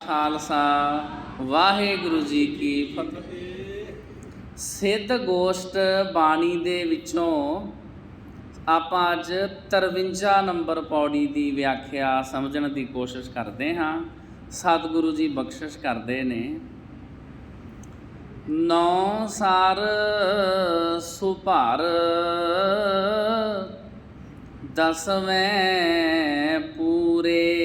ਖਾਲਸਾ, ਵਾਹਿਗੁਰੂ ਜੀ ਕੀ ਫਤਿਹ। ਸਿੱਧ ਗੋਸ਼ਟ ਬਾਣੀ ਦੇ ਵਿੱਚੋਂ ਆਪਾਂ ਅੱਜ 53 ਨੰਬਰ ਪੌੜੀ ਦੀ ਵਿਆਖਿਆ ਸਮਝਣ ਦੀ ਕੋਸ਼ਿਸ਼ ਕਰਦੇ ਹਾਂ। ਸਤਿਗੁਰੂ ਜੀ ਬਖਸ਼ਿਸ਼ ਕਰਦੇ ਨੇ। ਨੌ ਸਾਰ ਸੁਭਾਰ, ਦਸਵੇਂ ਪੂਰੇ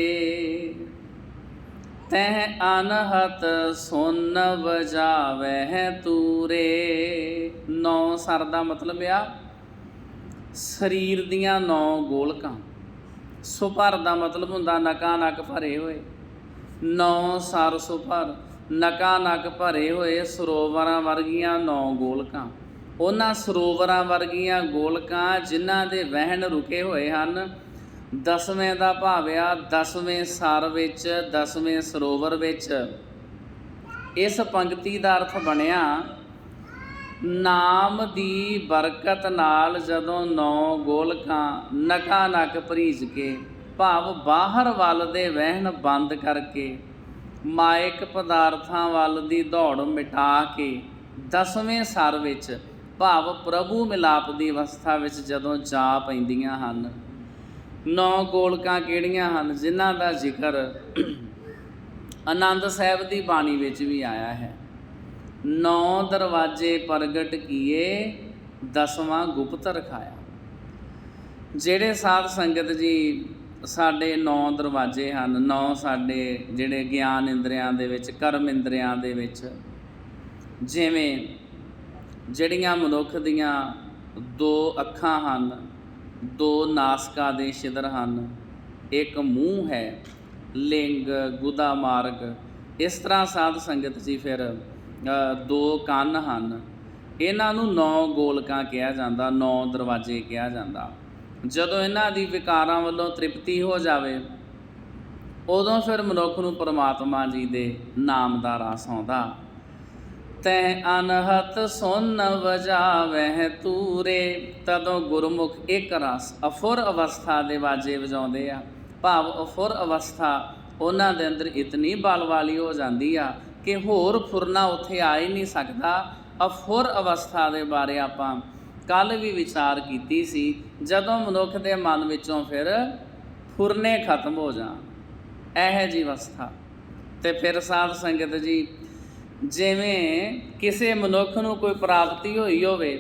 ਤਹ ਅਨਹਤ, ਸੁਨ ਵਜਾਵਹਿ ਤੂਰੇ। ਨੌ ਸਰ ਦਾ ਮਤਲਬ ਆ, ਸਰੀਰ ਦੀਆਂ ਨੌ ਗੋਲਕਾਂ। ਸੁਪਰ ਦਾ ਮਤਲਬ ਹੁੰਦਾ ਨਕਾ ਨਕ ਭਰੇ ਹੋਏ। ਨੌ ਸਰ ਸੁਪਰ ਨਕਾ ਨਕ ਭਰੇ ਹੋਏ ਸਰੋਵਰਾਂ ਵਰਗੀਆਂ ਨੌ ਗੋਲਕਾਂ। ਉਹਨਾਂ ਸਰੋਵਰਾਂ ਵਰਗੀਆਂ ਗੋਲਕਾਂ ਜਿਨ੍ਹਾਂ ਦੇ ਵਹਿਣ ਰੁਕੇ ਹੋਏ ਹਨ ਦਸਵੇਂ ਦਾ ਭਾਵਿਆ ਦਸਵੇਂ ਸਾਰ ਵਿੱਚ, ਦਸਵੇਂ ਸਰੋਵਰ ਵਿੱਚ। ਇਸ ਪੰਕਤੀ ਦਾ ਅਰਥ ਬਣਿਆ, ਨਾਮ ਦੀ ਬਰਕਤ ਨਾਲ ਜਦੋਂ ਨੌ ਗੋਲਕਾਂ ਨਕਾ ਨਕ ਭਰੀਜ ਕੇ, ਭਾਵ ਬਾਹਰ ਵੱਲ ਦੇ ਵਹਿਣ ਬੰਦ ਕਰਕੇ, ਮਾਇਕ ਪਦਾਰਥਾਂ ਵੱਲ ਦੀ ਦੌੜ ਮਿਟਾ ਕੇ, ਦਸਵੇਂ ਸਰ ਵਿੱਚ ਭਾਵ ਪ੍ਰਭੂ ਮਿਲਾਪ ਦੀ ਅਵਸਥਾ ਵਿੱਚ ਜਦੋਂ ਜਾ ਪੈਂਦੀਆਂ ਹਨ। ਨੌ ਗੋਲਕਾਂ ਕਿਹੜੀਆਂ ਹਨ, ਜਿਨ੍ਹਾਂ ਦਾ ਜ਼ਿਕਰ ਆਨੰਦ ਸਾਹਿਬ ਦੀ ਬਾਣੀ ਵਿੱਚ ਵੀ ਆਇਆ ਹੈ। ਨੌ ਦਰਵਾਜੇ ਪ੍ਰਗਟ ਕੀਏ, ਦਸਵਾਂ ਗੁਪਤ ਰਖਾਇਆ। ਜਿਹੜੇ ਸਾਧ ਸੰਗਤ ਜੀ ਸਾਡੇ ਨੌ ਦਰਵਾਜੇ ਹਨ, ਨੌ ਸਾਡੇ ਜਿਹੜੇ ਗਿਆਨ ਇੰਦਰੀਆਂ ਦੇ ਵਿੱਚ, ਕਰਮ ਇੰਦਰੀਆਂ ਦੇ ਵਿੱਚ, ਜਿਵੇਂ ਜਿਹੜੀਆਂ ਮਨੁੱਖ ਦੀਆਂ ਦੋ ਅੱਖਾਂ ਹਨ ਦੋ ਨਾਸਕਾ ਦੇ ਛਿਦਰ ਹਨ। ਇੱਕ ਮੂੰਹ ਹੈ, ਲਿੰਗ, ਗੁਦਾ, ਮਾਰਗ। ਇਸ ਤਰ੍ਹਾਂ ਸਾਧ ਸੰਗਤ ਜੀ ਫਿਰ ਦੋ ਕੰਨ ਹਨ। ਇਹਨਾਂ ਨੂੰ ਨੌ ਗੋਲਕਾਂ ਕਿਹਾ ਜਾਂਦਾ, ਨੌ ਦਰਵਾਜ਼ੇ ਕਿਹਾ ਜਾਂਦਾ। ਜਦੋਂ ਇਹਨਾਂ ਦੀ ਵਿਕਾਰਾਂ ਵੱਲੋਂ ਤ੍ਰਿਪਤੀ ਹੋ ਜਾਵੇ, ਉਦੋਂ ਫਿਰ ਮਨੁੱਖ ਨੂੰ ਪਰਮਾਤਮਾ ਜੀ ਦੇ ਨਾਮ ਦਾ ਰਸ ਆਉਂਦਾ। ਤੈ ਅਨਹਤ ਸੁਨ ਵਜਾਵਹਿ ਤੂਰੇ। ਤਦੋਂ ਗੁਰਮੁਖ ਇੱਕ ਰਸ ਅਫੁਰ ਅਵਸਥਾ ਦੇ ਵਾਜੇ ਵਜਾਉਂਦੇ ਆ। ਭਾਵ ਅਫੁਰ ਅਵਸਥਾ ਉਹਨਾਂ ਦੇ ਅੰਦਰ ਇਤਨੀ ਬਲ ਵਾਲੀ ਹੋ ਜਾਂਦੀ ਆ ਕਿ ਹੋਰ ਫੁਰਨਾ ਉੱਥੇ ਆ ਹੀ ਨਹੀਂ ਸਕਦਾ। ਅਫੁਰ ਅਵਸਥਾ ਦੇ ਬਾਰੇ ਆਪਾਂ ਕੱਲ ਵੀ ਵਿਚਾਰ ਕੀਤੀ ਸੀ, ਜਦੋਂ ਮਨੁੱਖ ਦੇ ਮਨ ਵਿੱਚੋਂ ਫਿਰ ਫੁਰਨੇ ਖਤਮ ਹੋ ਜਾਣ। ਇਹ ਜੀ ਅਵਸਥਾ। ਤੇ ਫਿਰ ਸਾਧ ਸੰਗਤ ਜੀ ਜਿਵੇਂ ਕਿਸੇ ਮਨੁੱਖ ਨੂੰ ਕੋਈ ਪ੍ਰਾਪਤੀ ਹੋਈ ਹੋਵੇ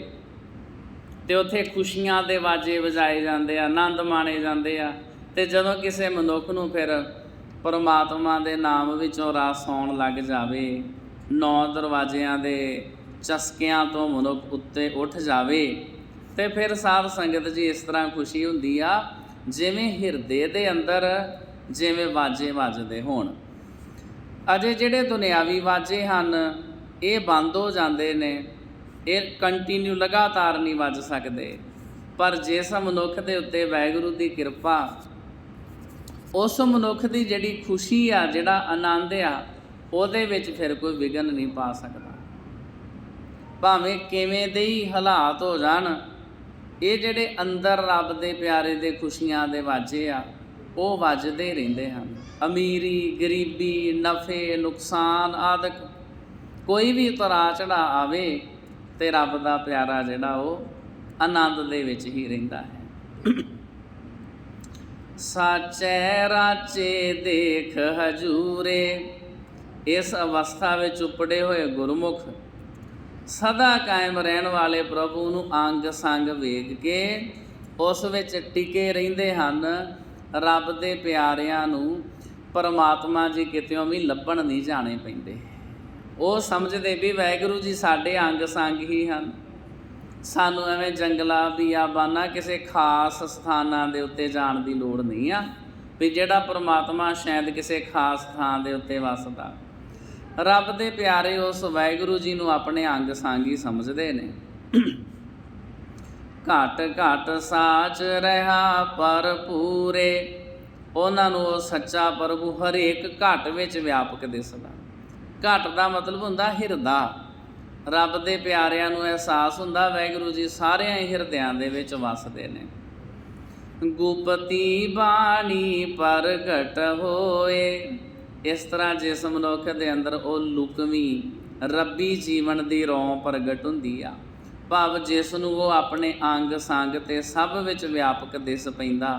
ਤੇ ਉੱਥੇ ਖੁਸ਼ੀਆਂ ਦੇ ਵਾਜੇ ਵਜਾਏ ਜਾਂਦੇ ਆ, ਆਨੰਦ ਮਾਣੇ ਜਾਂਦੇ ਆ, ਤੇ ਜਦੋਂ ਕਿਸੇ ਮਨੁੱਖ ਨੂੰ ਫਿਰ ਪਰਮਾਤਮਾ ਦੇ ਨਾਮ ਵਿੱਚੋਂ ਰਾਸ ਆਉਣ ਲੱਗ ਜਾਵੇ, ਨੌ ਦਰਵਾਜ਼ਿਆਂ ਦੇ ਚਸਕਿਆਂ ਤੋਂ ਮਨੁੱਖ ਉੱਤੇ ਉੱਠ ਜਾਵੇ, ਤੇ ਫਿਰ ਸਾਧ ਸੰਗਤ ਜੀ ਇਸ ਤਰ੍ਹਾਂ ਖੁਸ਼ੀ ਹੁੰਦੀ ਆ, ਜਿਵੇਂ ਹਿਰਦੇ ਦੇ ਅੰਦਰ ਜਿਵੇਂ ਵਾਜੇ ਵੱਜਦੇ ਹੋਣ। ਅਜੇ ਜਿਹੜੇ ਦੁਨਿਆਵੀ ਵਾਜੇ ਹਨ, ਇਹ ਬੰਦ ਹੋ ਜਾਂਦੇ ਨੇ। ਇਹ ਕੰਟੀਨਿਊ ਲਗਾਤਾਰ ਨਹੀਂ ਵੱਜ ਸਕਦੇ। ਪਰ ਜਿਸ ਮਨੁੱਖ ਦੇ ਉੱਤੇ ਵਾਹਿਗੁਰੂ ਦੀ ਕਿਰਪਾ, ਉਸ ਮਨੁੱਖ ਦੀ ਜਿਹੜੀ ਖੁਸ਼ੀ ਆ, ਜਿਹੜਾ ਆਨੰਦ ਆ, ਉਹਦੇ ਵਿੱਚ ਫਿਰ ਕੋਈ ਵਿਗਨ ਨਹੀਂ ਪਾ ਸਕਦਾ। ਭਾਵੇਂ ਕਿਵੇਂ ਦੇ ਹੀ ਹਾਲਾਤ ਹੋ ਜਾਣ, ਇਹ ਜਿਹੜੇ ਅੰਦਰ ਰੱਬ ਦੇ ਪਿਆਰੇ ਦੇ ਖੁਸ਼ੀਆਂ ਦੇ ਵਾਜੇ ਆ ਉਹ ਵੱਜਦੇ ਰਹਿੰਦੇ ਹਨ। ਅਮੀਰੀ, ਗਰੀਬੀ, ਨਫੇ, ਨੁਕਸਾਨ ਆਦਿਕ ਕੋਈ ਵੀ ਤਰਾ ਚੜਾ ਆਵੇ ਤੇ ਰੱਬ ਦਾ ਪਿਆਰਾ ਜਿਹੜਾ ਉਹ ਆਨੰਦ ਦੇ ਵਿੱਚ ਹੀ ਰਹਿੰਦਾ ਹੈ। ਸਾਚੈ ਰਾਚੇ ਦੇਖ ਹਜੂਰੇ, ਇਸ ਅਵਸਥਾ ਵਿੱਚ ਉਪੜੇ ਹੋਏ ਗੁਰਮੁਖ ਸਦਾ ਕਾਇਮ ਰਹਿਣ ਵਾਲੇ ਪ੍ਰਭੂ ਨੂੰ ਅੰਗ ਸੰਗ ਵੇਖ ਕੇ ਉਸ ਵਿੱਚ ਟਿਕੇ ਰਹਿੰਦੇ ਹਨ। ਰੱਬ ਦੇ ਪਿਆਰਿਆਂ ਨੂੰ ਪਰਮਾਤਮਾ ਜੀ ਕਿਤੇੋਂ ਵੀ ਲੱਭਣ ਨਹੀਂ ਜਾਣੇ ਪੈਂਦੇ। ਉਹ ਸਮਝਦੇ ਵੀ ਵਾਹਿਗੁਰੂ ਜੀ ਸਾਡੇ ਅੰਗ ਸੰਗ ਹੀ ਹਨ। ਸਾਨੂੰ ਐਵੇਂ ਜੰਗਲਾਂ ਬਿਆਬਾਨਾਂ ਕਿਸੇ ਖਾਸ ਸਥਾਨਾਂ ਦੇ ਉੱਤੇ ਜਾਣ ਦੀ ਲੋੜ ਨਹੀਂ ਆ, ਵੀ ਜਿਹੜਾ ਪਰਮਾਤਮਾ ਸ਼ਾਇਦ ਕਿਸੇ ਖਾਸ ਥਾਂ ਦੇ ਉੱਤੇ ਵਸਦਾ। ਰੱਬ ਦੇ ਪਿਆਰੇ ਉਸ ਵਾਹਿਗੁਰੂ ਜੀ ਨੂੰ ਆਪਣੇ ਅੰਗ ਸੰਗ ਹੀ ਸਮਝਦੇ ਨੇ। ਘਟ ਘਟ ਸਾਚ ਰਹਾ ਪਰ ਪੂਰੇ। ਉਹਨਾਂ ਨੂੰ ਉਹ ਸੱਚਾ ਪ੍ਰਭੂ ਹਰੇਕ ਘਟ ਵਿੱਚ ਵਿਆਪਕ ਦਿਸਦਾ। ਘਟ ਦਾ ਮਤਲਬ ਹੁੰਦਾ ਹਿਰਦਾ। ਰੱਬ ਦੇ ਪਿਆਰਿਆਂ ਨੂੰ ਅਹਿਸਾਸ ਹੁੰਦਾ ਵਾਹਿਗੁਰੂ ਜੀ ਸਾਰਿਆਂ ਹੀ ਹਿਰਦਿਆਂ ਦੇ ਵਿੱਚ ਵਸਦੇ ਨੇ। ਗੁਪਤੀ ਬਾਣੀ ਪ੍ਰਗਟ ਹੋਏ। ਇਸ ਤਰ੍ਹਾਂ ਜਿਸ ਮਨੁੱਖ ਦੇ ਅੰਦਰ ਉਹ ਲੁਕਵੀਂ, ਰੱਬੀ ਜੀਵਨ ਦੀ ਰੌਂ ਪ੍ਰਗਟ ਹੁੰਦੀ ਆ। ਭਾਵ ਜਿਸ ਨੂੰ ਉਹ ਆਪਣੇ ਅੰਗ ਸੰਗ ਤੇ ਸਭ ਵਿੱਚ ਵਿਆਪਕ ਦਿਸ ਪੈਂਦਾ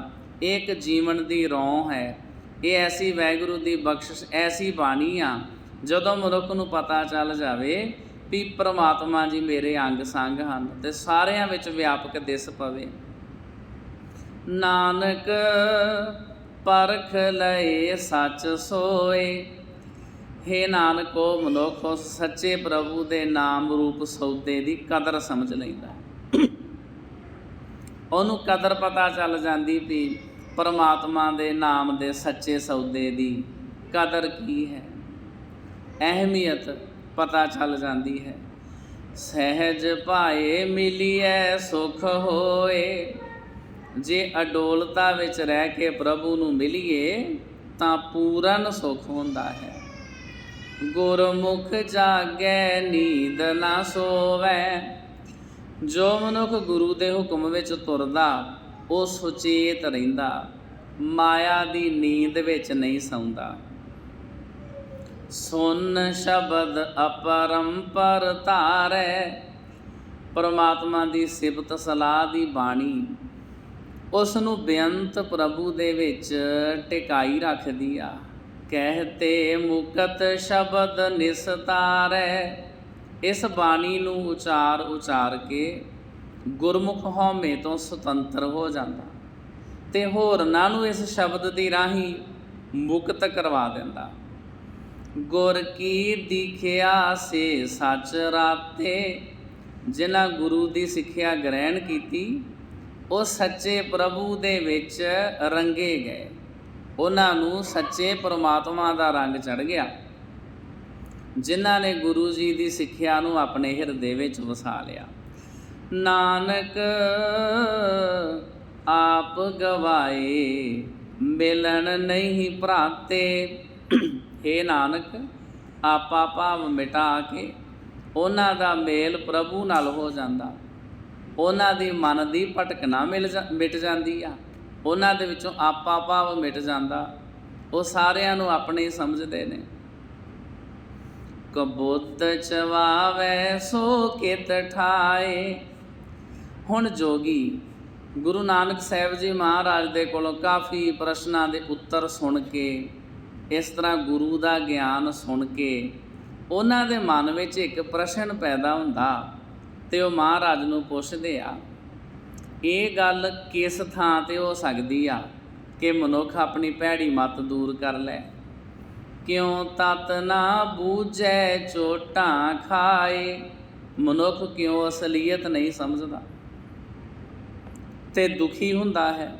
ਇਹ ਇੱਕ ਜੀਵਨ ਦੀ ਰੌਂ ਹੈ। ਇਹ ਐਸੀ ਵੈਗੁਰੂ ਦੀ ਬਖਸ਼ਿਸ਼, ਐਸੀ ਬਾਣੀ ਆ, ਜਦੋਂ ਮਨੁੱਖ ਨੂੰ ਪਤਾ ਚੱਲ ਜਾਵੇ ਵੀ ਪ੍ਰਮਾਤਮਾ ਜੀ ਮੇਰੇ ਅੰਗ ਸੰਗ ਹਨ ਤੇ ਸਾਰਿਆਂ ਵਿੱਚ ਵਿਆਪਕ ਦਿਸ ਪਵੇ। ਨਾਨਕ ਪਰਖ ਲਏ, ਸੱਚ ਸੋਏ ਹੇ ਨਾਨਕੋ, ਮਨੁੱਖ, ਸੱਚੇ ਪ੍ਰਭੂ ਦੇ ਨਾਮ ਰੂਪ ਸੌਦੇ ਦੀ ਕਦਰ ਸਮਝ ਲੈਂਦਾ ਉਹਨੂੰ ਕਦਰ ਪਤਾ ਚੱਲ ਜਾਂਦੀ ਵੀ ਪਰਮਾਤਮਾ ਦੇ ਨਾਮ ਦੇ ਸੱਚੇ ਸੌਦੇ ਦੀ ਕਦਰ ਕੀ ਹੈ। ਅਹਿਮੀਅਤ ਪਤਾ ਚੱਲ ਜਾਂਦੀ ਹੈ। ਸਹਿਜ ਭਾਏ ਮਿਲੀਐ, ਸੁਖ ਹੋਏ। ਜੇ ਅਡੋਲਤਾ ਵਿੱਚ ਰਹਿ ਕੇ ਪ੍ਰਭੂ ਨੂੰ ਮਿਲੀਏ, ਤਾਂ ਪੂਰਨ ਸੁਖ ਹੁੰਦਾ ਹੈ। ਗੁਰਮੁਖ ਜਾਗੈ ਨੀਂਦ ਨਾ ਸੋਵੈ। ਜੋ ਮਨੁੱਖ ਗੁਰੂ ਦੇ ਹੁਕਮ ਵਿੱਚ ਤੁਰਦਾ, ਉਹ ਸੁਚੇਤ ਰਹਿੰਦਾ। ਮਾਇਆ ਦੀ ਨੀਂਦ ਵਿੱਚ ਨਹੀਂ ਸੌਂਦਾ। ਸੁਨ ਸ਼ਬਦ ਅਪਰੰਪਰ ਧਾਰੈ। ਪਰਮਾਤਮਾ ਦੀ ਸਿਫਤ ਸਲਾਹ ਦੀ ਬਾਣੀ। ਉਸ ਨੂੰ ਬੇਅੰਤ ਪ੍ਰਭੂ ਦੇ ਵਿੱਚ ਟਿਕਾਈ ਰੱਖਦੀ ਆ। ਕਹਤੇ ਮੁਕਤ ਸ਼ਬਦ ਨਿਸਤਾਰੈ। ਇਸ ਬਾਣੀ ਨੂੰ ਉਚਾਰ ਉਚਾਰ ਕੇ ਗੁਰਮੁਖ ਹਉਮੈ ਤੋਂ ਸੁਤੰਤਰ ਹੋ ਜਾਂਦਾ ਤੇ ਹੋਰਨਾਂ ਨੂੰ ਇਸ ਸ਼ਬਦ ਦੀ ਰਾਹੀਂ ਮੁਕਤ ਕਰਵਾ ਦਿੰਦਾ। ਗੁਰ ਕੀ ਦਿਖਿਆ ਸੇ ਸੱਚ ਰਾਤੇ? ਜਿਨ੍ਹਾਂ ਗੁਰੂ ਦੀ ਸਿੱਖਿਆ ਗ੍ਰਹਿਣ ਕੀਤੀ, ਉਹ ਸੱਚੇ ਪ੍ਰਭੂ ਦੇ ਵਿੱਚ ਰੰਗੇ ਗਏ। ਉਹਨਾਂ ਨੂੰ ਸੱਚੇ ਪ੍ਰਮਾਤਮਾ ਦਾ ਰੰਗ ਚੜ ਗਿਆ। ਜਿਨ੍ਹਾਂ ਨੇ ਗੁਰੂ ਜੀ ਦੀ ਸਿੱਖਿਆ ਨੂੰ ਆਪਣੇ ਹਿਰਦੇ ਵਿੱਚ ਵਸਾ ਲਿਆ। ਨਾਨਕ, ਆਪ ਗਵਾਏ, ਮਿਲਣ ਨਹੀਂ ਭਰਾਤੇ। हे ਨਾਨਕ, ਆਪਾ ਭਾਵ ਮਿਟਾ ਕੇ ਉਹਨਾਂ ਦਾ ਮੇਲ ਪ੍ਰਭੂ ਨਾਲ ਹੋ ਜਾਂਦਾ। ਉਹਨਾਂ ਦੀ ਮਨ ਦੀ ਭਟਕਣਾ ਮਿਲ ਜਾ- ਮਿਟ ਜਾਂਦੀ ਆ। ਉਹਨਾਂ ਦੇ ਵਿੱਚੋਂ ਆਪਾ ਭਾਵ ਮਿਟ ਜਾਂਦਾ। ਉਹ ਸਾਰਿਆਂ ਨੂੰ ਆਪਣੇ ਸਮਝਦੇ ਨੇ। ਕਬੂਤ ਚਵਾਵੇ, ਸੋ ਕਿਤ ਠਾਏ। ਹੁਣ ਜੋਗੀ, ਗੁਰੂ ਨਾਨਕ ਸਾਹਿਬ ਜੀ ਮਹਾਰਾਜ ਦੇ ਕੋਲੋਂ ਕਾਫੀ ਪ੍ਰਸ਼ਨਾਂ ਦੇ ਉੱਤਰ ਸੁਣ ਕੇ, ਇਸ ਤਰ੍ਹਾਂ ਗੁਰੂ ਦਾ ਗਿਆਨ ਸੁਣ ਕੇ, ਉਹਨਾਂ ਦੇ ਮਨ ਵਿੱਚ ਇੱਕ ਪ੍ਰਸ਼ਨ ਪੈਦਾ ਹੁੰਦਾ ਤੇ ਉਹ ਮਹਾਰਾਜ ਨੂੰ ਪੁੱਛਦੇ ਆ ਇਹ ਗੱਲ ਕਿਸ ਥਾਂ ਤੇ ਹੋ ਸਕਦੀ ਆ ਕਿ ਮਨੁੱਖ ਆਪਣੀ ਭੈੜੀ ਮਤ ਦੂਰ ਕਰ ਲੈ? ਕਿਉਂ ਤਤ ਨਾ ਬੂਝੈ ਚੋਟਾਂ ਖਾਏ? ਮਨੁੱਖ ਕਿਉਂ ਅਸਲੀਅਤ ਨਹੀਂ ਸਮਝਦਾ? ਤੇ ਦੁਖੀ ਹੁੰਦਾ ਹੈ।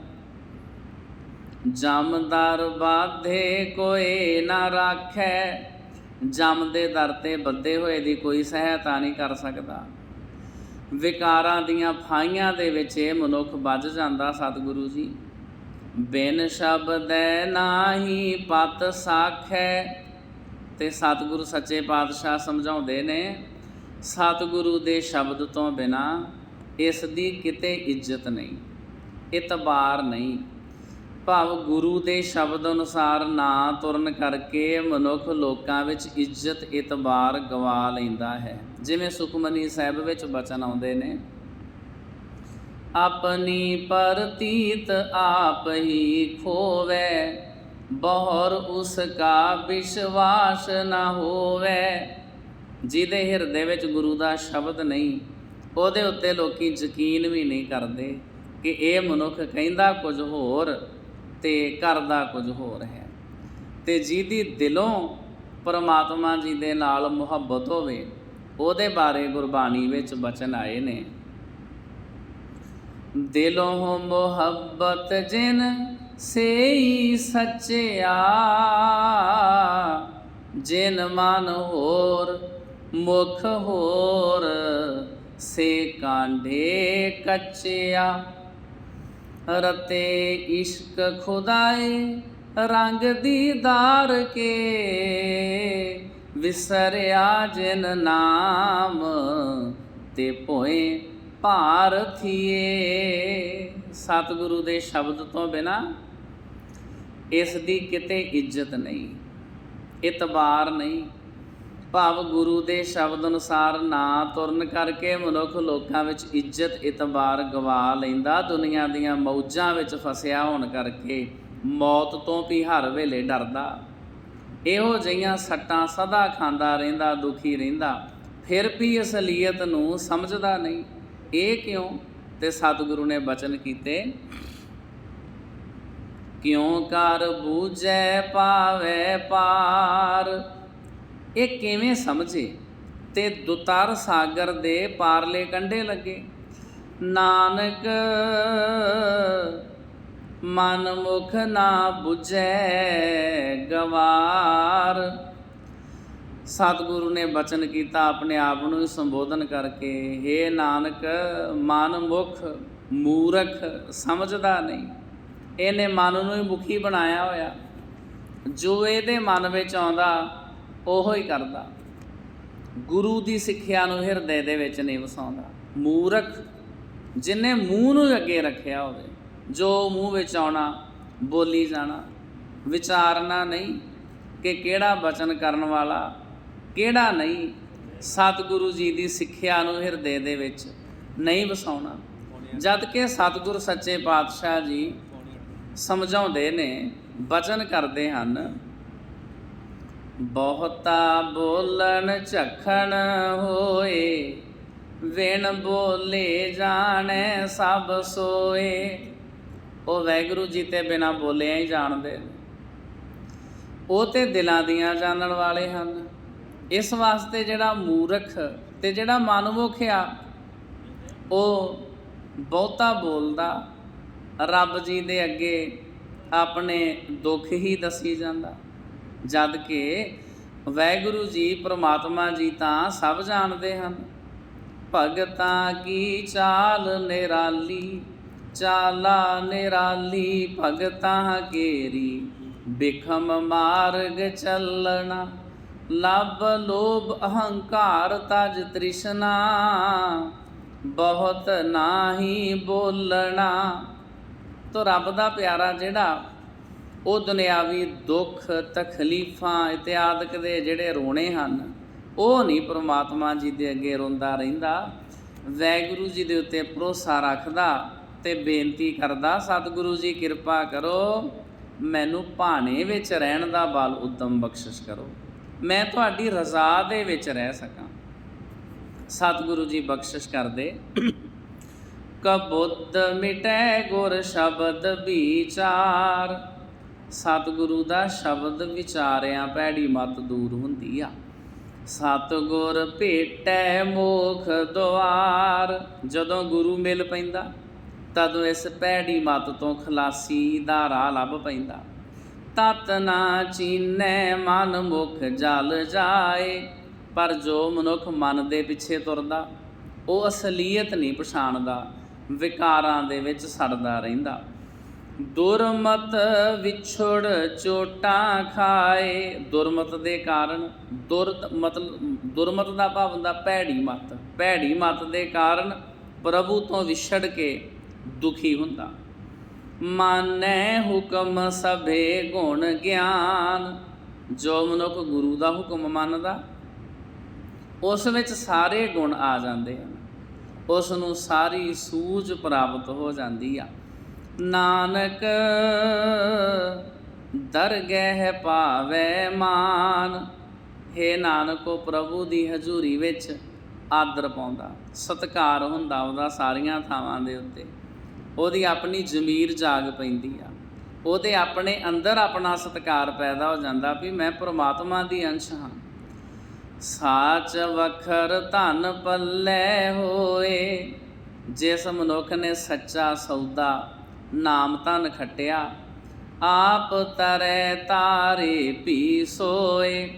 ਜਮਦਾਰ ਬਾਧੇ ਕੋਏ ਨਾ ਰਾਖੈ। ਜਮ ਦੇ ਦਰ ਤੇ ਬੱਦੇ ਹੋਏ ਦੀ ਕੋਈ ਸਹਾਇਤਾ ਨਹੀਂ ਕਰ ਸਕਦਾ। ਵਿਕਾਰਾਂ ਦੀਆਂ ਫਾਈਆਂ ਦੇ ਵਿੱਚ ਇਹ ਮਨੁੱਖ ਵੱਜ ਜਾਂਦਾ ਸਤਿਗੁਰੂ ਜੀ। ਬਿਨ ਸ਼ਬਦੈ ਨਾਹੀ ਪਤ ਸਾਖੈ। ਤੇ ਸਤਿਗੁਰੂ ਸੱਚੇ ਪਾਤਸ਼ਾਹ ਸਮਝਾਉਂਦੇ ਨੇ, ਸਤਿਗੁਰੂ ਦੇ ਸ਼ਬਦ ਤੋਂ ਬਿਨਾ ਇਸ ਦੀ ਕਿਤੇ ਇੱਜ਼ਤ ਨਹੀਂ, ਇਤਬਾਰ ਨਹੀਂ। ਭਾਵ ਗੁਰੂ ਦੇ ਸ਼ਬਦ ਅਨੁਸਾਰ ਨਾ ਤੁਰਨ ਕਰਕੇ ਮਨੁੱਖ ਲੋਕਾਂ ਵਿੱਚ ਇੱਜ਼ਤ, ਇਤਬਾਰ ਗਵਾ ਲੈਂਦਾ ਹੈ। ਜਿਵੇਂ ਸੁਖਮਨੀ ਸਾਹਿਬ ਵਿੱਚ ਬਚਨ ਆਉਂਦੇ ਨੇ, ਆਪਣੀ ਪ੍ਰਤੀਤ ਆਪ ਹੀ ਖੋਵੇ, ਬਹੁਰ ਉਸ ਕਾ ਵਿਸ਼ਵਾਸ ਨਾ ਹੋਵੇ। ਜਿਹਦੇ ਹਿਰਦੇ ਵਿੱਚ ਗੁਰੂ ਦਾ ਸ਼ਬਦ ਨਹੀਂ, ਉਹਦੇ ਉੱਤੇ ਲੋਕੀ ਯਕੀਨ ਵੀ ਨਹੀਂ ਕਰਦੇ ਕਿ ਇਹ ਮਨੁੱਖ ਕਹਿੰਦਾ ਕੁਝ ਹੋਰ ਤੇ ਕਰਦਾ ਕੁਝ ਹੋਰ ਹੈ। ਤੇ ਜਿਹਦੀ ਦਿਲੋਂ ਪਰਮਾਤਮਾ ਜੀ ਦੇ ਨਾਲ ਮੁਹੱਬਤ ਹੋਵੇ, ਉਹਦੇ ਬਾਰੇ ਗੁਰਬਾਣੀ ਵਿੱਚ ਬਚਨ ਆਏ ਨੇ। ਦਿਲੋਂ ਮੁਹੱਬਤ ਜਿਨ ਸੇਈ ਸੱਚਿਆ, ਜਿਨ ਮਨ ਹੋਰ ਮੁਖ ਹੋਰ, ਸੇ ਕਾਂਢੇ ਕੱਚਿਆ। ਰਤੇ ਇਸ਼ਕ ਖੁਦਾਏ ਰੰਗ ਦੀਦਾਰ ਕੇ ਵਿਸਰਿਆ ਜਿਨ ਨਾਮ ਤੇ ਭੋਏ ਭਾਰਥੀਏ ਸਤਿਗੁਰੂ ਦੇ ਸ਼ਬਦ ਤੋਂ ਬਿਨਾ ਇਸ ਦੀ ਕਿਤੇ ਇੱਜ਼ਤ ਨਹੀਂ, ਇਤਬਾਰ ਨਹੀਂ। ਭਾਵ ਗੁਰੂ ਦੇ ਸ਼ਬਦ ਅਨੁਸਾਰ ਨਾ ਤੁਰਨ ਕਰਕੇ ਮਨੁੱਖ ਲੋਕਾਂ ਵਿੱਚ ਇੱਜ਼ਤ, ਇਤਬਾਰ ਗਵਾ ਲੈਂਦਾ, ਦੁਨੀਆ ਦੀਆਂ ਮੌਜਾਂ ਵਿੱਚ ਫਸਿਆ ਹੋਣ ਕਰਕੇ ਮੌਤ ਤੋਂ ਵੀ ਹਰ ਵੇਲੇ ਡਰਦਾ। ਇਹੋ ਜਿਹੀਆਂ ਸੱਟਾਂ ਸਦਾ ਖਾਂਦਾ ਰਹਿੰਦਾ, ਦੁਖੀ ਰਹਿੰਦਾ। ਫਿਰ ਵੀ ਅਸਲੀਅਤ ਨੂੰ ਸਮਝਦਾ ਨਹੀਂ। ਇਹ ਕਿਉਂ? ਤੇ ਸਤਿਗੁਰੂ ਨੇ ਬਚਨ ਕੀਤੇ, ਕਿਉਂ ਕਰ ਬੂਝੈ ਪਾਵੇ ਪਾਰ ਇਹ ਕਿਵੇਂ ਸਮਝੇ? ਤੇ ਦੁਤਰ ਸਾਗਰ ਦੇ ਪਾਰਲੇ ਕੰਢੇ ਲੱਗੇ। ਨਾਨਕ ਮਨ ਮੁਖ ਨਾ 부ਝੈ ਗਵਾਰ। ਸਤਿਗੁਰੂ ਨੇ ਬਚਨ ਕੀਤਾ ਆਪਣੇ ਆਪ ਨੂੰ ਸੰਬੋਧਨ ਕਰਕੇ हे ਨਾਨਕ ਮਨ ਮੁਖ ਮੂਰਖ, ਸਮਝਦਾ ਨਹੀਂ। ਇਹਨੇ ਮਨ ਨੂੰ ਹੀ ਮੁਖੀ ਬਣਾਇਆ ਹੋਇਆ। ਜੋ ਇਹਦੇ ਮਨ ਵਿੱਚ ਆਉਂਦਾ ਉਹੋ ਹੀ ਕਰਦਾ। ਗੁਰੂ ਦੀ ਸਿੱਖਿਆ ਨੂੰ ਹਿਰਦੇ ਦੇ ਵਿੱਚ ਨਹੀਂ ਵਸਾਉਂਦਾ। ਮੂਰਖ ਜਿਨੇ ਮੂੰਹ ਨੂੰ ਅੱਗੇ ਰੱਖਿਆ ਹੋਵੇ, ਜੋ ਮੂੰਹ ਵਿੱਚ ਆਉਣਾ, ਬੋਲੀ ਜਾਣਾ, ਵਿਚਾਰਨਾ ਨਹੀਂ ਕਿ ਕਿਹੜਾ ਬਚਨ ਕਰਨ ਵਾਲਾ, ਕਿਹੜਾ ਨਹੀਂ, ਸਤਿਗੁਰੂ ਜੀ ਦੀ ਸਿੱਖਿਆ ਨੂੰ ਹਿਰਦੇ ਦੇ ਵਿੱਚ ਨਹੀਂ ਵਸਾਉਣਾ। ਜਦ ਕਿ ਸਤਿਗੁਰ ਸੱਚੇ ਪਾਤਸ਼ਾਹ ਜੀ ਸਮਝਾਉਂਦੇ ਨੇ, ਬਚਨ ਕਰਦੇ ਹਨ ਬਹੁਤਾ ਬੋਲਣ ਝਖਣ ਹੋਏ, ਵਿਣ ਬੋਲੇ ਜਾਣੇ ਸਭ ਸੋਏ। ਉਹ ਵੈਗੁਰੂ ਜੀ ਤੇ ਬਿਨਾ ਬੋਲਿਆ ਹੀ ਜਾਣਦੇ ਨੇ। ਉਹ ਤੇ ਦਿਲਾਂ ਦੀਆਂ ਜਾਣਨ ਵਾਲੇ ਹਨ। ਇਸ ਵਾਸਤੇ ਜਿਹੜਾ ਮੂਰਖ ਤੇ ਜਿਹੜਾ ਮਨਮੁਖ ਆ ਉਹ ਬਹੁਤਾ ਬੋਲਦਾ, ਰੱਬ ਜੀ ਦੇ ਅੱਗੇ ਆਪਣੇ ਦੁੱਖ ਹੀ ਦਸੀ ਜਾਂਦਾ। ਜਦ ਕਿ ਵੈਗੁਰੂ ਜੀ ਪ੍ਰਮਾਤਮਾ ਜੀ ਤਾਂ ਸਭ ਜਾਣਦੇ ਹਨ। ਭਗਤਾਂ ਕੀ ਚਾਲ ਨਿਰਾਲੀ, ਚਾਲਾ ਨਿਰਾਲੀ ਭਗਤਾਂ ਕੇਰੀ ਬਿਖਮ ਮਾਰਗ ਚੱਲਣਾ ਲਬ ਲੋਭ ਅਹੰਕਾਰ ਤਜ ਤ੍ਰਿਸ਼ਨਾ, ਬਹੁਤ ਨਾਹੀ ਬੋਲਣਾ। ਤੋ ਰੱਬ ਦਾ ਪਿਆਰਾ ਜਿਹੜਾ ਉਹ ਦੁਨਿਆਵੀ ਦੁੱਖ, ਤਕਲੀਫਾਂ ਇਤਿਆਦਿਕ ਦੇ ਜਿਹੜੇ ਰੋਣੇ ਹਨ, ਉਹ ਨਹੀਂ ਪ੍ਰਮਾਤਮਾ ਜੀ ਦੇ ਅੱਗੇ ਰੋਂਦਾ ਰਹਿੰਦਾ। ਵੈਗੁਰੂ ਜੀ ਦੇ ਉੱਤੇ ਭਰੋਸਾ ਰੱਖਦਾ ਤੇ ਬੇਨਤੀ ਕਰਦਾ, ਸਤਿਗੁਰੂ ਜੀ, ਕਿਰਪਾ ਕਰੋ, ਮੈਨੂੰ ਭਾਣੇ ਵਿੱਚ ਰਹਿਣ ਦਾ ਬਲ ਉਦਮ ਬਖਸ਼ਿਸ਼ ਕਰੋ। ਮੈਂ ਤੁਹਾਡੀ ਰਜ਼ਾ ਦੇ ਵਿੱਚ ਰਹਿ ਸਕਾਂ। ਸਤਿਗੁਰੂ ਜੀ ਬਖਸ਼ਿਸ਼ ਕਰਦੇ। ਕਬੁੱਧ ਮਿਟੈ ਗੁਰ ਸ਼ਬਦ ਵਿਚਾਰ। ਸਤਿਗੁਰੂ ਦਾ ਸ਼ਬਦ ਵਿਚਾਰਿਆਂ ਭੈੜੀ ਮਤ ਦੂਰ ਹੁੰਦੀ ਆ। ਸਤਿਗੁਰ ਭੇਟੈ ਮੋਖ ਦੁਆਰ। ਜਦੋਂ ਗੁਰੂ ਮਿਲ ਪੈਂਦਾ, ਤਦੋਂ ਇਸ ਭੈੜੀ ਮਤ ਤੋਂ ਖਲਾਸੀ ਦਾ ਰਾਹ ਲੱਭ ਪੈਂਦਾ। ਤਤ ਨਾ ਚੀਨੈ ਮਨ ਮੁਖ ਜਲ ਜਾਏ, ਪਰ ਜੋ ਮਨੁੱਖ ਮਨ ਦੇ ਪਿੱਛੇ ਤੁਰਦਾ, ਉਹ ਅਸਲੀਅਤ ਨਹੀਂ ਪਛਾਣਦਾ, ਵਿਕਾਰਾਂ ਦੇ ਵਿੱਚ ਸੜਦਾ ਰਹਿੰਦਾ। ਦੁਰਮਤ ਵਿਛੜ ਚੋਟਾਂ ਖਾਏ। ਦੁਰਮਤ ਦੇ ਕਾਰਨ ਦੁਰ ਮਤਲਬ ਦੁਰਮਤ ਦਾ ਭਾਵ ਹੁੰਦਾ ਭੈੜੀ ਮਤ। ਭੈੜੀ ਮਤ ਦੇ ਕਾਰਨ ਪ੍ਰਭੂ ਤੋਂ ਵਿਛੜ ਕੇ ਦੁਖੀ ਹੁੰਦਾ। ਮਾਨੈ ਹੁਕਮ ਸਭੇ ਗੁਣ ਗਿਆਨ। ਜੋ ਮਨੁੱਖ ਗੁਰੂ ਦਾ ਹੁਕਮ ਮੰਨਦਾ, ਉਸ ਵਿੱਚ ਸਾਰੇ ਗੁਣ ਆ ਜਾਂਦੇ ਹਨ। ਉਸ ਨੂੰ ਸਾਰੀ ਸੂਝ ਪ੍ਰਾਪਤ ਹੋ ਜਾਂਦੀ ਆ। ਨਾਨਕ, ਦਰਗਹਿ ਪਾਵੇ ਮਾਨ। ਹੈ ਨਾਨਕੋ ਪ੍ਰਭੂ ਦੀ ਹਜ਼ੂਰੀ ਵਿੱਚ ਆਦਰ ਪਾਉਂਦਾ, ਸਤਕਾਰ ਹੁੰਦਾ ਉਹਦਾ ਸਾਰੀਆਂ ਥਾਵਾਂ ਦੇ ਉੱਤੇ। ਉਹਦੀ ਆਪਣੀ ਜ਼ਮੀਰ ਜਾਗ ਪੈਂਦੀ ਆ। ਉਹਦੇ ਆਪਣੇ ਅੰਦਰ ਆਪਣਾ ਸਤਕਾਰ ਪੈਦਾ ਹੋ ਜਾਂਦਾ ਵੀ ਮੈਂ ਪ੍ਰਮਾਤਮਾ ਦੀ ਅੰਸ਼ ਹਾਂ। ਸਾਚ ਵਖਰ ਧਨ ਪੱਲੇ ਹੋਏ, ਜਿਸ ਮਨੁੱਖ ਨੇ ਸੱਚਾ ਸੌਦਾ ਨਾਮ ਧਨ ਖਟਿਆ। ਆਪ ਤਰੈ ਤਾਰੇ ਭੀ ਸੋਏ।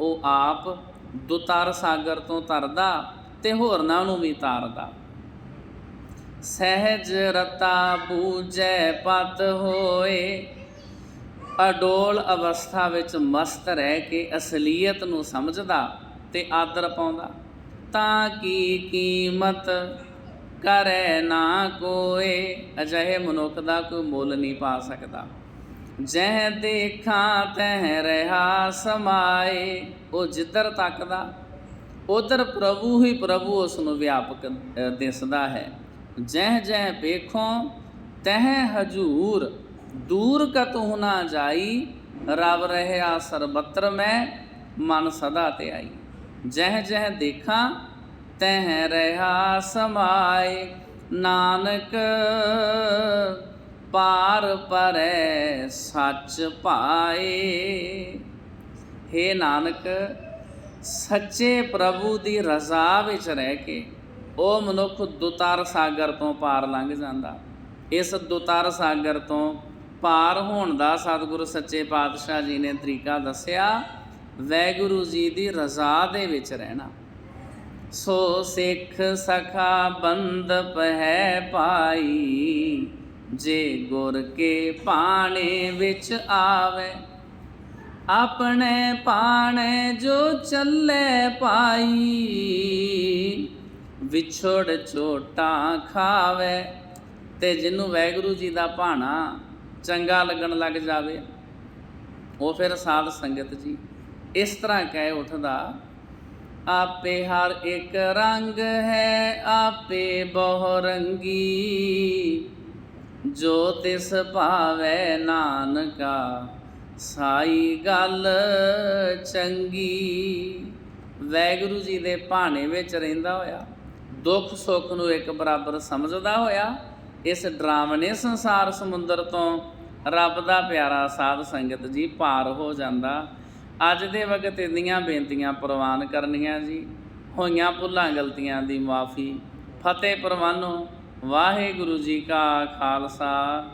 ਉਹ ਆਪ ਦੁਤਰ ਸਾਗਰ ਤੋਂ ਤਰਦਾ ਤੇ ਹੋਰਨਾਂ ਨੂੰ ਵੀ ਤਾਰਦਾ। ਸਹਿਜ ਰਤਾ ਬੂਝੈ ਪਤ ਹੋਏ। ਅਡੋਲ ਅਵਸਥਾ ਵਿੱਚ ਮਸਤ ਰਹਿ ਕੇ ਅਸਲੀਅਤ ਨੂੰ ਸਮਝਦਾ ਤੇ ਆਦਰ ਪਾਉਂਦਾ। ਤਾਂ ਕੀ ਕੀਮਤ ਕਰੇ ਨਾ ਕੋਏ, ਅਜਿਹੇ ਮਨੁੱਖ ਦਾ ਕੋਈ ਮੁੱਲ ਨਹੀਂ ਪਾ ਸਕਦਾ। ਜਹ ਦੇਖਾਂ ਤਹ ਰਹਾ ਸਮਾਏ, ਉਹ ਜਿੱਧਰ ਤੱਕਦਾ, ਉਧਰ ਪ੍ਰਭੂ ਹੀ ਪ੍ਰਭੂ ਉਸ ਨੂੰ ਵਿਆਪਕ ਦਿਸਦਾ ਹੈ। ਜਹ ਜਹ ਵੇਖੋ, ਤਹ ਹਜੂਰ, ਦੂਰ ਕਤਹੁ ਨਾ ਜਾਈ, ਰਵ ਰਹਿਆ ਸਰਬਤਰ ਮੈਂ, ਮਨ ਸਦਾ ਤੇ ਆਈ। ਜਹ ਜਹ ਦੇਖਾਂ ਤਹ ਰਹਾ ਸਮਾਏ, ਨਾਨਕ ਪਾਰ ਪਰੈ ਸੱਚ ਪਾਏ। ਹੇ ਨਾਨਕ, ਸੱਚੇ ਪ੍ਰਭੂ ਦੀ ਰਜ਼ਾ ਵਿੱਚ ਰਹਿ ਕੇ ਉਹ ਮਨੁੱਖ ਦੁਤਾਰ ਸਾਗਰ ਤੋਂ ਪਾਰ ਲੰਘ ਜਾਂਦਾ। ਇਸ ਦੁਤਾਰ ਸਾਗਰ ਤੋਂ ਪਾਰ ਹੋਣ ਦਾ ਸਤਿਗੁਰੂ ਸੱਚੇ ਪਾਤਸ਼ਾਹ ਜੀ ਨੇ ਤਰੀਕਾ ਦੱਸਿਆ, ਵੈਗੁਰੂ ਜੀ ਦੀ ਰਜ਼ਾ ਦੇ ਵਿੱਚ ਰਹਿਣਾ। ਸੋ ਸਿੱਖ ਸਖਾ ਬੰਦ ਹੈ ਪਾਈ ਜੇ ਗੁਰ ਕੇ ਪਾਣੇ ਵਿੱਚ ਆਵੇ, ਆਪਣੇ ਪਾਣੇ ਜੋ ਚੱਲੇ ਪਾਈ ਵਿਛੋੜ ਛੋਟਾ ਖਾਵੇ, ਤੇ ਜਿਹਨੂੰ ਵੈਗੁਰੂ ਜੀ ਦਾ ਭਾਣਾ ਚੰਗਾ ਲੱਗਣ ਲੱਗ ਜਾਵੇ, ਉਹ ਫਿਰ ਸਾਧ ਸੰਗਤ ਜੀ ਇਸ ਤਰ੍ਹਾਂ ਕਹਿ ਉੱਠਦਾ ਆਪੇ ਹਰ ਇੱਕ ਰੰਗ ਹੈ, ਆਪੇ ਬਹੁ ਰੰਗੀ। ਜੋ ਤਿਸ ਭਾਵੈ ਨਾਨਕਾ, ਸਾਈ ਗੱਲ ਚੰਗੀ। ਵੈਗੁਰੂ ਜੀ ਦੇ ਭਾਣੇ ਵਿੱਚ ਰਹਿੰਦਾ ਹੋਇਆ, ਦੁੱਖ ਸੁੱਖ ਨੂੰ ਇੱਕ ਬਰਾਬਰ ਸਮਝਦਾ ਹੋਇਆ, ਇਸ ਡਰਾਵਣੇ ਸੰਸਾਰ ਸਮੁੰਦਰ ਤੋਂ ਰੱਬ ਦਾ ਪਿਆਰਾ ਸਾਧ ਸੰਗਤ ਜੀ ਪਾਰ ਹੋ ਜਾਂਦਾ। ਅੱਜ ਦੇ ਵਕਤ ਇੰਨੀਆਂ ਬੇਨਤੀਆਂ ਪ੍ਰਵਾਨ ਕਰਨੀਆਂ ਜੀ, ਹੋਈਆਂ ਭੁੱਲਾਂ ਗਲਤੀਆਂ ਦੀ ਮਾਫੀ। ਫਤਿਹ ਪ੍ਰਵਾਨੋ, ਵਾਹਿਗੁਰੂ ਜੀ ਕਾ ਖਾਲਸਾ।